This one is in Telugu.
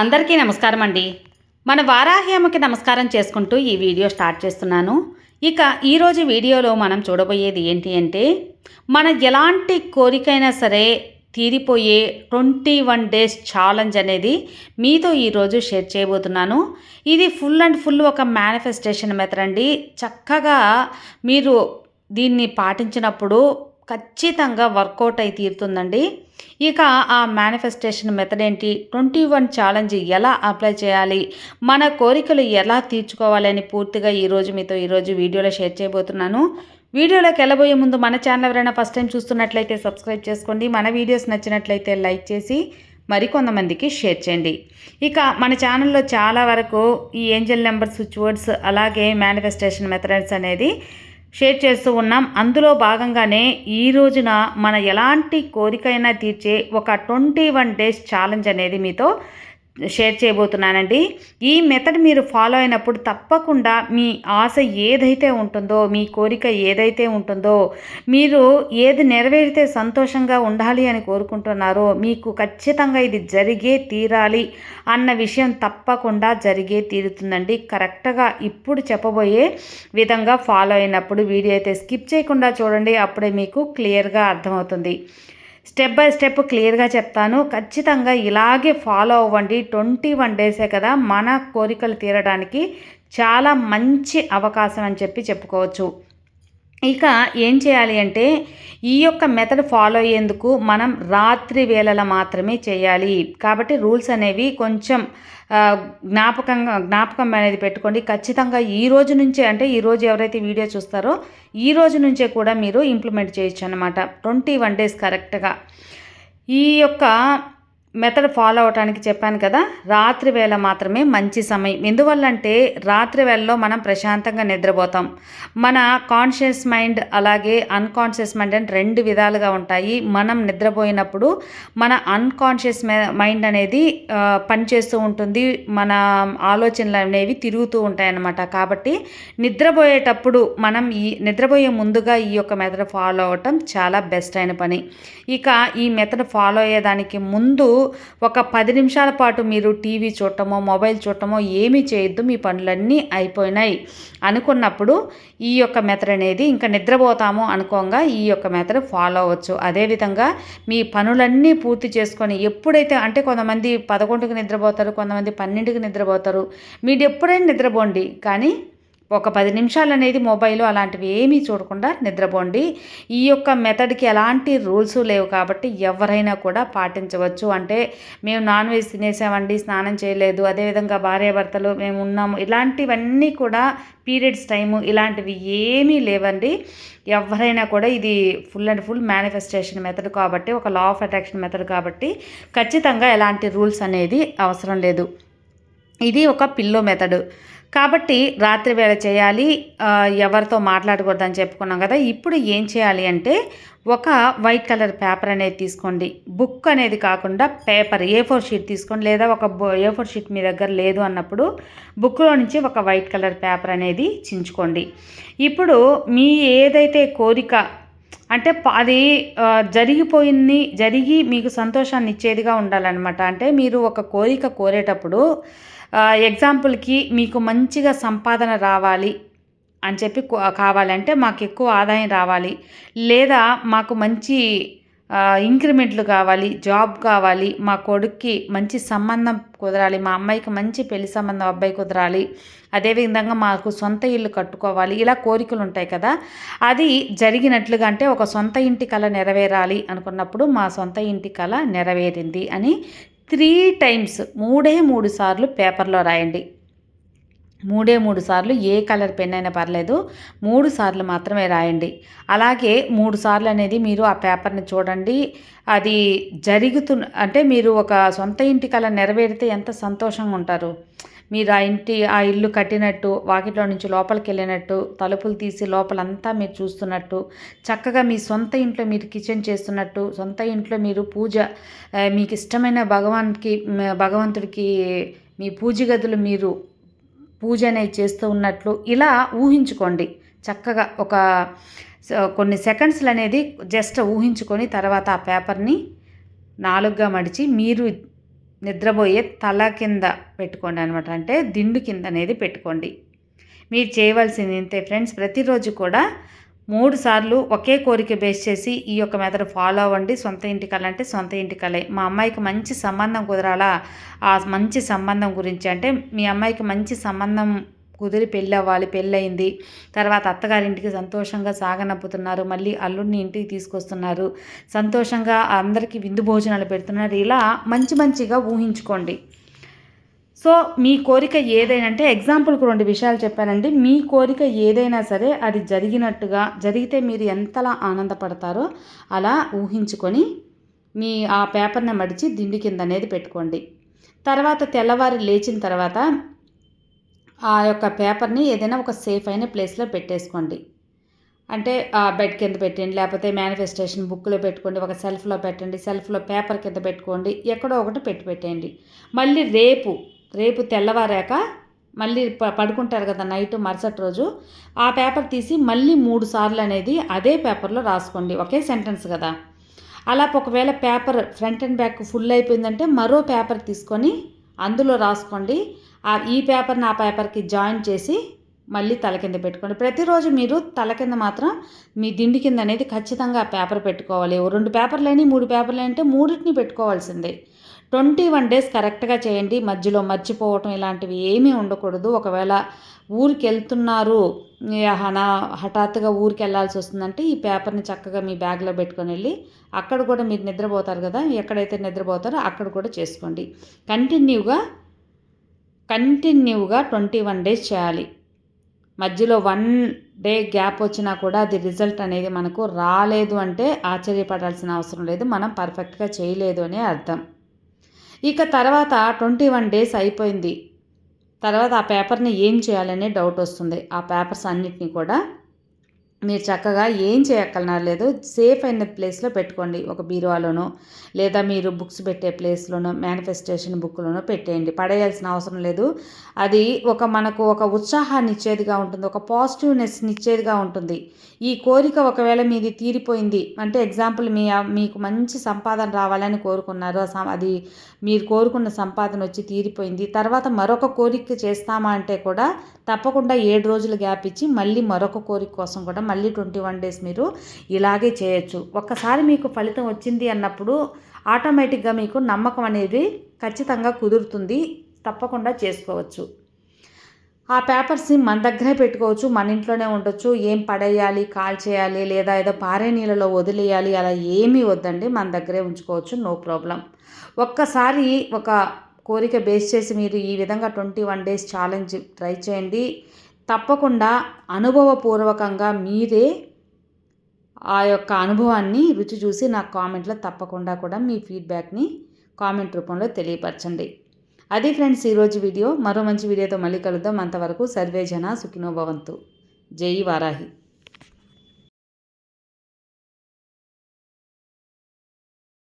అందరికీ నమస్కారం అండి. మన వారాహ్యముకి నమస్కారం చేసుకుంటూ ఈ వీడియో స్టార్ట్ చేస్తున్నాను. ఇక ఈరోజు వీడియోలో మనం చూడబోయేది ఏంటి అంటే మన ఎలాంటి కోరికైనా సరే తీరిపోయే ట్వంటీ వన్ డేస్ ఛాలెంజ్ అనేది మీతో ఈరోజు షేర్ చేయబోతున్నాను. ఇది ఫుల్ అండ్ ఫుల్ ఒక మేనిఫెస్టేషన్ మెథడ్ అండి. చక్కగా మీరు దీన్ని పాటించినప్పుడు ఖచ్చితంగా వర్కౌట్ అయి తీరుతుందండి. ఇక ఆ మేనిఫెస్టేషన్ మెథడ్ ఏంటి? ట్వంటీ వన్ ఛాలెంజ్ ఎలా అప్లై చేయాలి? మన కోరికలు ఎలా తీర్చుకోవాలి అని పూర్తిగా ఈరోజు మీతో ఈరోజు వీడియోలో షేర్ చేయబోతున్నాను. వీడియోలోకి వెళ్ళబోయే ముందు మన ఛానల్ ఎవరైనా ఫస్ట్ టైం చూస్తున్నట్లయితే సబ్స్క్రైబ్ చేసుకోండి. మన వీడియోస్ నచ్చినట్లయితే లైక్ చేసి మరికొంతమందికి షేర్ చేయండి. ఇక మన ఛానల్లో చాలా వరకు ఈ ఏంజల్ నెంబర్ స్విచ్ వర్డ్స్ అలాగే మేనిఫెస్టేషన్ మెథడ్స్ అనేది షేర్ చేస్తూ ఉన్నాం. అందులో భాగంగానే ఈ రోజున మన ఎలాంటి కోరికైనా తీర్చే ఒక ట్వంటీ వన్ డేస్ ఛాలెంజ్ అనేది మీతో షేర్ చేయబోతున్నానండి. ఈ మెథడ్ మీరు ఫాలో అయినప్పుడు తప్పకుండా మీ ఆశ ఏదైతే ఉంటుందో మీ కోరిక ఏదైతే ఉంటుందో మీరు ఏది నెరవేరితే సంతోషంగా ఉండాలి అని కోరుకుంటున్నారో మీకు ఖచ్చితంగా ఇది జరిగే తీరాలి అన్న విషయం తప్పకుండా జరిగే తీరుతుందండి. కరెక్ట్గా ఇప్పుడు చెప్పబోయే విధంగా ఫాలో అయినప్పుడు వీడియో అయితే స్కిప్ చేయకుండా చూడండి. అప్పుడే మీకు క్లియర్గా అర్థమవుతుంది. స్టెప్ బై స్టెప్ క్లియర్గా చెప్తాను. ఖచ్చితంగా ఇలాగే ఫాలో అవ్వండి. ట్వంటీ వన్ డేసే కదా మన కోరికలు తీరడానికి చాలా మంచి అవకాశం అని చెప్పి చెప్పుకోవచ్చు. ఇక ఏం చేయాలి అంటే ఈ యొక్క మెథడ్ ఫాలో అయ్యేందుకు మనం రాత్రి వేళల మాత్రమే చేయాలి. కాబట్టి రూల్స్ అనేవి కొంచెం జ్ఞాపకంగా జ్ఞాపకం అనేది పెట్టుకోండి. ఖచ్చితంగా ఈ రోజు నుంచే అంటే ఈ రోజు ఎవరైతే వీడియో చూస్తారో ఈ రోజు నుంచే కూడా మీరు ఇంప్లిమెంట్ చేయొచ్చు అనమాట ట్వంటీ వన్ డేస్ కరెక్ట్గా ఈ యొక్క మెథడ్ ఫాలో అవటానికి చెప్పాను కదా రాత్రి వేళ మాత్రమే మంచి సమయం. ఎందువల్లంటే రాత్రి వేళలో మనం ప్రశాంతంగా నిద్రపోతాం. మన కాన్షియస్ మైండ్ అలాగే అన్కాన్షియస్ మైండ్ అని రెండు విధాలుగా ఉంటాయి. మనం నిద్రపోయినప్పుడు మన అన్కాన్షియస్ మైండ్ అనేది పనిచేస్తూ ఉంటుంది. మన ఆలోచనలు అనేవి తిరుగుతూ ఉంటాయి అన్నమాట కాబట్టి నిద్రపోయేటప్పుడు మనం ఈ నిద్రపోయే ముందుగా ఈ యొక్క మెథడ్ ఫాలో అవటం చాలా బెస్ట్ అయిన పని. ఇక ఈ మెథడ్ ఫాలో అయ్యేదానికి ముందు ఒక పది నిమిషాల పాటు మీరు టీవీ చూడటమో మొబైల్ చూడటమో ఏమీ చేయొద్దు మీ పనులన్నీ అయిపోయినాయి. అనుకున్నప్పుడు ఈ యొక్క మెథడ్ అనేది ఇంకా నిద్రపోతాము అనుకోగా ఈ యొక్క మెథడ్ ఫాలో అవ్వచ్చు. అదేవిధంగా మీ పనులన్నీ పూర్తి చేసుకొని ఎప్పుడైతే అంటే కొంతమంది పదకొండుకి నిద్రపోతారు కొంతమంది పన్నెండుకి నిద్రపోతారు మీరు ఎప్పుడైనా నిద్రపోండి. కానీ ఒక పది నిమిషాలు అనేది మొబైల్ అలాంటివి ఏమీ చూడకుండా నిద్రపోండి. ఈ యొక్క మెథడ్కి ఎలాంటి రూల్స్ లేవు కాబట్టి ఎవరైనా కూడా పాటించవచ్చు. అంటే మేము నాన్ వెజ్ తినేసామండి స్నానం చేయలేదు అదేవిధంగా భార్యాభర్తలు మేము ఉన్నాము ఇలాంటివన్నీ కూడా పీరియడ్స్ టైము ఇలాంటివి ఏమీ లేవండి. ఎవరైనా కూడా ఇది full and full manifestation method కాబట్టి ఒక లా ఆఫ్ అట్రాక్షన్ మెథడ్ కాబట్టి ఖచ్చితంగా ఎలాంటి రూల్స్ అనేది అవసరం లేదు. ఇది ఒక పిల్లో మెథడ్. కాబట్టి రాత్రి వేళ చేయాలి ఎవరితో మాట్లాడకూడదని చెప్పుకున్నాం కదా ఇప్పుడు ఏం చేయాలి అంటే ఒక వైట్ కలర్ పేపర్ అనేది తీసుకోండి. బుక్ అనేది కాకుండా పేపర్ ఏ ఫోర్ షీట్ తీసుకోండి. లేదా ఒక ఏ ఫోర్ షీట్ మీ దగ్గర లేదు అన్నప్పుడు బుక్లో నుంచి ఒక వైట్ కలర్ పేపర్ అనేది చించుకోండి. ఇప్పుడు మీ ఏదైతే కోరిక అంటే అది జరిగిపోయింది జరిగి మీకు సంతోషాన్ని ఇచ్చేదిగా ఉండాలన్నమాట. అంటే మీరు ఒక కోరిక కోరేటప్పుడు ఎగ్జాంపుల్కి మీకు మంచిగా సంపాదన రావాలి అని చెప్పి కావాలంటే మాకు ఎక్కువ ఆదాయం రావాలి. లేదా మాకు మంచి ఇంక్రిమెంట్లు కావాలి జాబ్ కావాలి మా కొడుక్కి మంచి సంబంధం కుదరాలి మా అమ్మాయికి మంచి పెళ్ళి సంబంధం అబ్బాయి కుదరాలి అదేవిధంగా మాకు సొంత ఇల్లు కట్టుకోవాలి ఇలా కోరికలు ఉంటాయి కదా. అది జరిగినట్లుగా అంటే ఒక సొంత ఇంటి కళ నెరవేరాలి అనుకున్నప్పుడు మా సొంత ఇంటి కళ నెరవేరింది అని త్రీ టైమ్స్ మూడే మూడు సార్లు పేపర్లో రాయండి. మూడే మూడు సార్లు ఏ కలర్ పెన్ అయినా పర్లేదు మూడు సార్లు మాత్రమే రాయండి. అలాగే మూడు సార్లు అనేది మీరు ఆ పేపర్ని చూడండి. అది జరుగుతు అంటే మీరు ఒక సొంత ఇంటి కళ నెరవేరితే ఎంత సంతోషంగా ఉంటారు. మీరు ఆ ఇంటి ఆ ఇల్లు కట్టినట్టు వాకిట్లో నుంచి లోపలికి వెళ్ళినట్టు తలుపులు తీసి లోపలంతా మీరు చూస్తున్నట్టు చక్కగా మీ సొంత ఇంట్లో మీరు కిచెన్ చేస్తున్నట్టు సొంత ఇంట్లో మీరు పూజ మీకు ఇష్టమైన భగవాన్కి భగవంతుడికి మీ పూజ గదులు మీరు పూజ అనేది చేస్తూ ఉన్నట్లు ఇలా ఊహించుకోండి. చక్కగా ఒక కొన్ని సెకండ్స్లు అనేది జస్ట్ ఊహించుకొని తర్వాత ఆ పేపర్ని నాలుగుగా మడిచి మీరు నిద్రపోయే తల కింద పెట్టుకోండి అనమాట అంటే దిండు కింద అనేది పెట్టుకోండి. మీరు చేయవలసింది ఇంతే ఫ్రెండ్స్. ప్రతిరోజు కూడా మూడు సార్లు ఒకే కోరిక బేస్ చేసి ఈ యొక్క మెథడ్ ఫాలో అవ్వండి. సొంత ఇంటికలంటే సొంత ఇంటికలే. మా అమ్మాయికి మంచి సంబంధం కుదరాలా? ఆ మంచి సంబంధం గురించి అంటే మీ అమ్మాయికి మంచి సంబంధం కుదిరి పెళ్ళి అవ్వాలి పెళ్ళయింది. తర్వాత అత్తగారింటికి సంతోషంగా సాగనప్పుతున్నారు. మళ్ళీ అల్లుడిని ఇంటికి తీసుకొస్తున్నారు. సంతోషంగా అందరికీ విందు భోజనాలు పెడుతున్నారు. ఇలా మంచి మంచిగా ఊహించుకోండి. సో మీ కోరిక ఏదైనా అంటే ఎగ్జాంపుల్కి రెండు విషయాలు చెప్పానండి. మీ కోరిక ఏదైనా సరే అది జరిగినట్టుగా జరిగితే మీరు ఎంతలా ఆనందపడతారో అలా ఊహించుకొని మీ ఆ పేపర్ని మడిచి దిండి కింద అనేది పెట్టుకోండి. తర్వాత తెల్లవారు లేచిన తర్వాత ఆ యొక్క పేపర్ని ఏదైనా ఒక సేఫ్ అయిన ప్లేస్లో పెట్టేసుకోండి. అంటే ఆ బెడ్ కింద పెట్టండి లేకపోతే మేనిఫెస్టేషన్ బుక్లో పెట్టుకోండి ఒక సెల్ఫ్లో పెట్టండి సెల్ఫ్లో పేపర్ కింద పెట్టుకోండి ఎక్కడో ఒకటి పెట్టి పెట్టేయండి. మళ్ళీ రేపు రేపు తెల్లవారాక మళ్ళీ ప పడుకుంటారు కదా నైట్ మరుసటి రోజు ఆ పేపర్ తీసి మళ్ళీ మూడు సార్లు అనేది అదే పేపర్లో రాసుకోండి ఒకే సెంటెన్స్ కదా. అలా ఒకవేళ paper front and back full అయిపోయిందంటే మరో పేపర్ తీసుకొని అందులో రాసుకోండి ఈ పేపర్ని ఆ పేపర్కి జాయిన్ చేసి మళ్ళీ తల కింద పెట్టుకోండి. ప్రతిరోజు మీరు తల కింద మాత్రం మీ దిండి కింద అనేది ఖచ్చితంగా పేపర్ పెట్టుకోవాలి. రెండు పేపర్లని మూడు పేపర్లు అంటే మూడింటిని పెట్టుకోవాల్సిందే. ట్వంటీ వన్ డేస్ కరెక్ట్గా చేయండి. మధ్యలో మర్చిపోవటం ఇలాంటివి ఏమీ ఉండకూడదు. ఒకవేళ ఊరికి వెళ్తున్నారు హనా హఠాత్తుగా ఊరికి వెళ్ళాల్సి వస్తుందంటే ఈ పేపర్ని చక్కగా మీ బ్యాగ్లో పెట్టుకొని వెళ్ళి అక్కడ కూడా మీరు నిద్రపోతారు కదా ఎక్కడైతే నిద్రపోతారో అక్కడ కూడా చేసుకోండి. కంటిన్యూగా కంటిన్యూగా ట్వంటీ వన్ డేస్ చేయాలి. మధ్యలో వన్ డే గ్యాప్ వచ్చినా కూడా అది రిజల్ట్ అనేది మనకు రాలేదు అంటే ఆశ్చర్యపడాల్సిన అవసరం లేదు. మనం పర్ఫెక్ట్గా చేయలేదు అనే అర్థం. ఇక తర్వాత ట్వంటీ వన్ డేస్ అయిపోయింది. తర్వాత ఆ పేపర్ని ఏం చేయాలనే డౌట్ వస్తుంది. ఆ పేపర్స్ అన్నిటినీ కూడా మీరు చక్కగా ఏం చేయక్కర్లేదు సేఫ్ అయిన ప్లేస్లో పెట్టుకోండి. ఒక బీరువాలోనో లేదా మీరు బుక్స్ పెట్టే ప్లేస్లోనో మేనిఫెస్టేషన్ బుక్లోనో పెట్టేయండి. పడేయాల్సిన అవసరం లేదు. అది ఒక మనకు ఒక ఉత్సాహాన్ని ఇచ్చేదిగా ఉంటుంది. ఒక పాజిటివ్నెస్ని ఇచ్చేదిగా ఉంటుంది. ఈ కోరిక ఒకవేళ మీది తీరిపోయింది అంటే ఎగ్జాంపుల్ మీ మీకు మంచి సంపాదన రావాలని కోరుకున్నారు. అది మీరు కోరుకున్న సంపాదన వచ్చి తీరిపోయింది. తర్వాత మరొక కోరిక చేస్తామా అంటే కూడా తప్పకుండా ఏడు రోజులు గ్యాప్ ఇచ్చి మళ్ళీ మరొక కోరిక కోసం కూడా మళ్ళీ ట్వంటీ వన్ డేస్ మీరు ఇలాగే చేయొచ్చు. ఒక్కసారి మీకు ఫలితం వచ్చింది అన్నప్పుడు ఆటోమేటిక్గా మీకు నమ్మకం అనేది ఖచ్చితంగా కుదురుతుంది. తప్పకుండా చేసుకోవచ్చు. ఆ పేపర్స్ని మన దగ్గరే పెట్టుకోవచ్చు. మన ఇంట్లోనే ఉండొచ్చు. ఏం పడేయాలి కాల్ చేయాలి లేదా ఏదో పారే నీళ్ళలో వదిలేయాలి అలా ఏమీ వద్దండి. మన దగ్గరే ఉంచుకోవచ్చు. No problem. ఒక్కసారి ఒక కోరిక బేస్ చేసి మీరు ఈ విధంగా twenty one days challenge try చేయండి. తప్పకుండా అనుభవపూర్వకంగా మీరే ఆ యొక్క అనుభవాన్ని రుచి చూసి నాకు కామెంట్లో తప్పకుండా కూడా మీ ఫీడ్బ్యాక్ని కామెంట్ రూపంలో తెలియపరచండి. అది ఫ్రెండ్స్ ఈరోజు వీడియో. మరో మంచి వీడియోతో మళ్ళీ కలుద్దాం. అంతవరకు సర్వే జన సుఖినోభవంతు జై వారాహి.